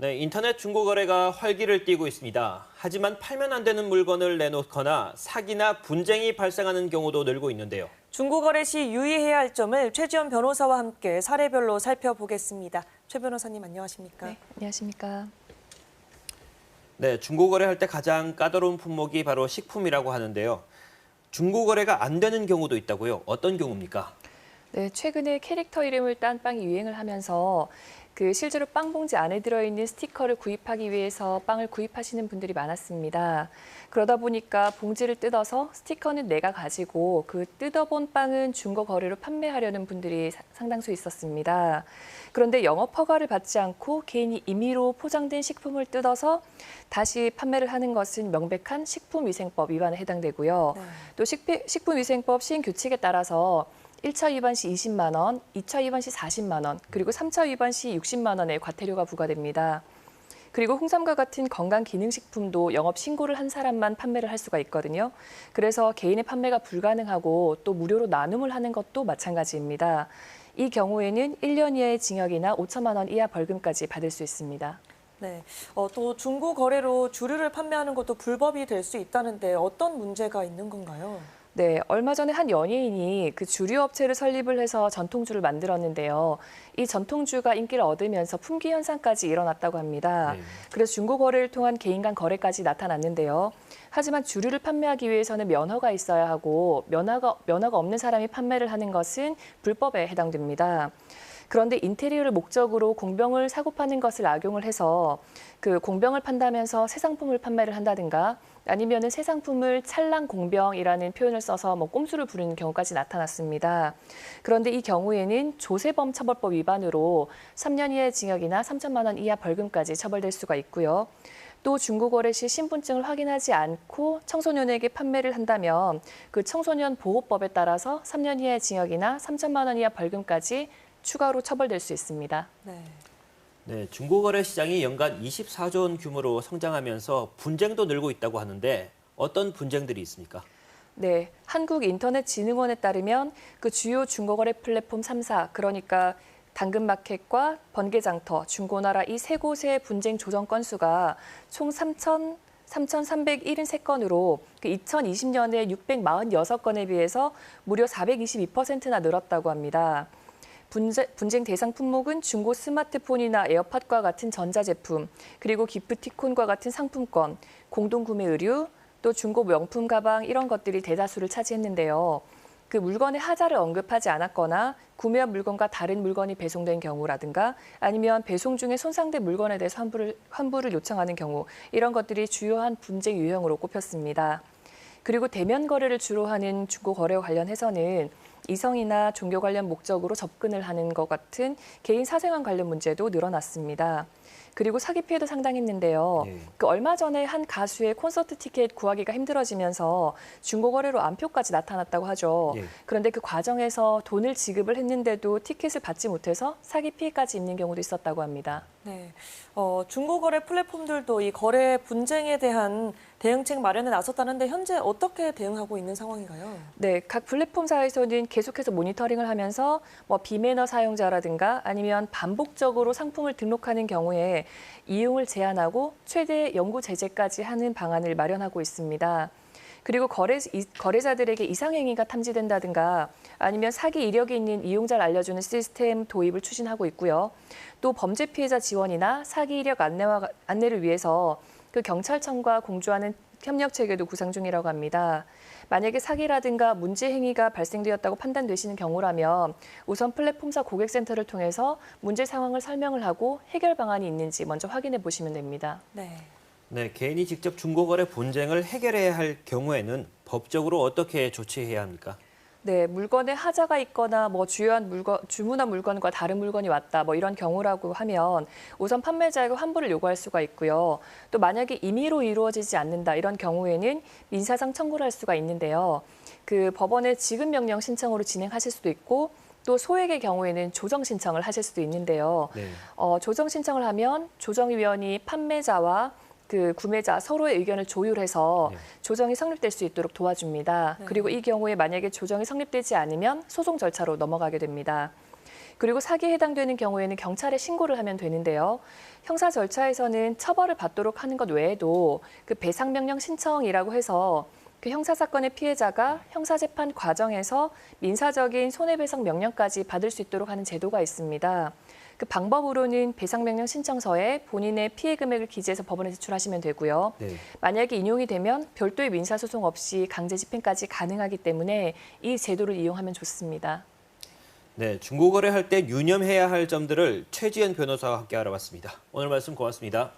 네, 인터넷 중고 거래가 활기를 띠고 있습니다. 하지만 팔면 안 되는 물건을 내놓거나 사기나 분쟁이 발생하는 경우도 늘고 있는데요. 중고거래 시 유의해야 할 점을 최지연 변호사와 함께 사례별로 살펴보겠습니다. 최 변호사님 안녕하십니까? 네, 안녕하십니까. 네, 중고 거래 할 때 가장 까다로운 품목이 바로 식품이라고 하는데요. 중고 거래가 안 되는 경우도 있다고요. 어떤 경우입니까? 네, 최근에 캐릭터 이름을 딴 빵이 유행을 하면서 그 실제로 빵 봉지 안에 들어있는 스티커를 구입하기 위해서 빵을 구입하시는 분들이 많았습니다. 그러다 보니까 봉지를 뜯어서 스티커는 내가 가지고 그 뜯어본 빵은 중고 거래로 판매하려는 분들이 사- 상당수 있었습니다. 그런데 영업 허가를 받지 않고 개인이 임의로 포장된 식품을 뜯어서 다시 판매를 하는 것은 명백한 식품위생법 위반에 해당되고요. 네. 또 식피- 식품위생법 시행 규칙에 따라서 1차 위반 시 20만 원, 2차 위반 시 40만 원, 그리고 3차 위반 시 60만 원의 과태료가 부과됩니다. 그리고 홍삼과 같은 건강 기능식품도 영업 신고를 한 사람만 판매를 할 수가 있거든요. 그래서 개인의 판매가 불가능하고 또 무료로 나눔을 하는 것도 마찬가지입니다. 이 경우에는 1년 이하의 징역이나 5천만 원 이하 벌금까지 받을 수 있습니다. 네. 어, 또 중고 거래로 주류를 판매하는 것도 불법이 될 수 있다는데 어떤 문제가 있는 건가요? 네, 얼마 전에 한 연예인이 그 주류 업체를 설립을 해서 전통주를 만들었는데요. 이 전통주가 인기를 얻으면서 품귀 현상까지 일어났다고 합니다. 네. 그래서 중고 거래를 통한 개인 간 거래까지 나타났는데요. 하지만 주류를 판매하기 위해서는 면허가 있어야 하고 면허가 면허가 없는 사람이 판매를 하는 것은 불법에 해당됩니다. 그런데 인테리어를 목적으로 공병을 사고 파는 것을 악용을 해서 그 공병을 판다면서 새 상품을 판매를 한다든가 아니면은 새 상품을 찰랑 공병이라는 표현을 써서 뭐 꼼수를 부르는 경우까지 나타났습니다. 그런데 이 경우에는 조세범 처벌법 위반으로 3년 이하의 징역이나 3천만 원 이하 벌금까지 처벌될 수가 있고요. 또 중고거래 시 신분증을 확인하지 않고 청소년에게 판매를 한다면 그 청소년 보호법에 따라서 3년 이하의 징역이나 3천만 원 이하 벌금까지 추가로 처벌될 수 있습니다. 네. 네, 중고 거래 시장이 연간 24조 원 규모로 성장하면서 분쟁도 늘고 있다고 하는데 어떤 분쟁들이 있습니까? 네, 한국인터넷진흥원에 따르면 그 주요 중고거래 플랫폼 3사, 그러니까 당근마켓과 번개장터, 중고나라 이 세 곳의 분쟁 조정 건수가 총 3천 3,373건으로 그 2020년에 646건에 비해서 무려 422%나 늘었다고 합니다. 분쟁, 대상 품목은 중고 스마트폰이나 에어팟과 같은 전자제품, 그리고 기프티콘과 같은 상품권, 공동구매 의류, 또 중고 명품 가방 이런 것들이 대다수를 차지했는데요. 그 물건의 하자를 언급하지 않았거나 구매한 물건과 다른 물건이 배송된 경우라든가 아니면 배송 중에 손상된 물건에 대해서 환불을, 환불을 요청하는 경우 이런 것들이 주요한 분쟁 유형으로 꼽혔습니다. 그리고 대면 거래를 주로 하는 중고 거래와 관련해서는 이성이나 종교 관련 목적으로 접근을 하는 것 같은 개인 사생활 관련 문제도 늘어났습니다. 그리고 사기 피해도 상당했는데요. 네. 그 얼마 전에 한 가수의 콘서트 티켓 구하기가 힘들어지면서 중고 거래로 안표까지 나타났다고 하죠. 예. 그런데 그 과정에서 돈을 지급을 했는데도 티켓을 받지 못해서 사기 피해까지 입는 경우도 있었다고 합니다. 네. 어, 중고 거래 플랫폼들도 이 거래 분쟁에 대한 대응책 마련에 나섰다는데 현재 어떻게 대응하고 있는 상황인가요? 네, 각 플랫폼사에서는 계속해서 모니터링을 하면서 뭐 비매너 사용자라든가 아니면 반복적으로 상품을 등록하는 경우에 이용을 제한하고 최대 영구 제재까지 하는 방안을 마련하고 있습니다. 그리고 거래, 이- 거래자들에게 이상행위가 탐지된다든가 아니면 사기 이력이 있는 이용자를 알려주는 시스템 도입을 추진하고 있고요. 또 범죄 피해자 지원이나 사기 이력 안내와, 안내를 위해서 그 경찰청과 공조하는 협력 체계도 구상 중이라고 합니다. 만약에 사기라든가 문제 행위가 발생되었다고 판단되시는 경우라면 우선 플랫폼사 고객센터를 통해서 문제 상황을 설명을 하고 해결 방안이 있는지 먼저 확인해 보시면 됩니다. 네. 네, 개인이 직접 중고 거래 분쟁을 해결해야 할 경우에는 법적으로 어떻게 조치해야 합니까? 네, 물건에 하자가 있거나 뭐 주요한 물건, 주문한 물건과 다른 물건이 왔다, 뭐 이런 경우라고 하면 우선 판매자에게 환불을 요구할 수가 있고요. 또 만약에 임의로 이루어지지 않는다 이런 경우에는 민사상 청구를 할 수가 있는데요. 그 법원에 지급 명령 신청으로 진행하실 수도 있고 또 소액의 경우에는 조정 신청을 하실 수도 있는데요. 네. 어, 조정 신청을 하면 조정위원이 판매자와 그 구매자 서로의 의견을 조율해서 네. 조정이 성립될 수 있도록 도와줍니다. 네. 그리고 이 경우에 만약에 조정이 성립되지 않으면 소송 절차로 넘어가게 됩니다. 그리고 사기에 해당되는 경우에는 경찰에 신고를 하면 되는데요. 형사 절차에서는 처벌을 받도록 하는 것 외에도 그 배상명령 신청이라고 해서 그 형사 사건의 피해자가 형사 재판 과정에서 민사적인 손해배상 명령까지 받을 수 있도록 하는 제도가 있습니다. 그 방법으로는 배상명령 신청서에 본인의 피해 금액을 기재해서 법원에 제출하시면 되고요. 네. 만약에 인용이 되면 별도의 민사소송 없이 강제 집행까지 가능하기 때문에 이 제도를 이용하면 좋습니다. 네, 중고거래 할 때 유념해야 할 점들을 최지연 변호사와 함께 알아봤습니다. 오늘 말씀 고맙습니다.